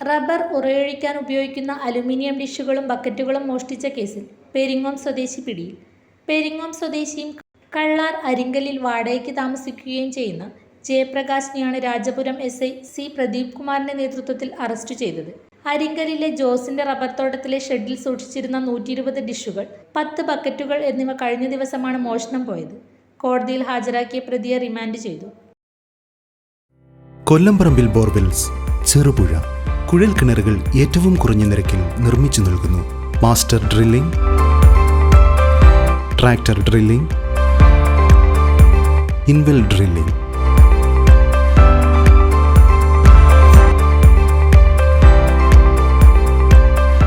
Rubber ഉറയൊഴിക്കാൻ ഉപയോഗിക്കുന്ന aluminium ഡിഷുകളും ബക്കറ്റുകളും മോഷ്ടിച്ച കേസിൽ പെരിങ്ങോം സ്വദേശി പിടിയിൽ. പെരിങ്ങോം സ്വദേശിയും കള്ളാർ അരിങ്കലിൽ വാടകയ്ക്ക് താമസിക്കുകയും ചെയ്യുന്ന ജയപ്രകാശിനെയാണ് രാജപുരം എസ് ഐ സി പ്രദീപ് കുമാറിന്റെ നേതൃത്വത്തിൽ അറസ്റ്റ് ചെയ്തത്. അരിങ്കലിലെ ജോസിന്റെ റബ്ബർ തോട്ടത്തിലെ ഷെഡിൽ സൂക്ഷിച്ചിരുന്ന നൂറ്റി ഇരുപത് ഡിഷുകൾ പത്ത് ബക്കറ്റുകൾ എന്നിവ കഴിഞ്ഞ ദിവസമാണ് മോഷണം പോയത്. കോടതിയിൽ ഹാജരാക്കിയ പ്രതിയെ റിമാൻഡ് ചെയ്തു. കൊല്ലംപറമ്പിൽ ബോർവെൽസ് ചെറുപുഴ കുഴൽ കിണറുകൾ ഏറ്റവും കുറഞ്ഞ നിരക്കിൽ നിർമ്മിച്ചു നൽകുന്നു. Master drilling tractor drilling in well drilling.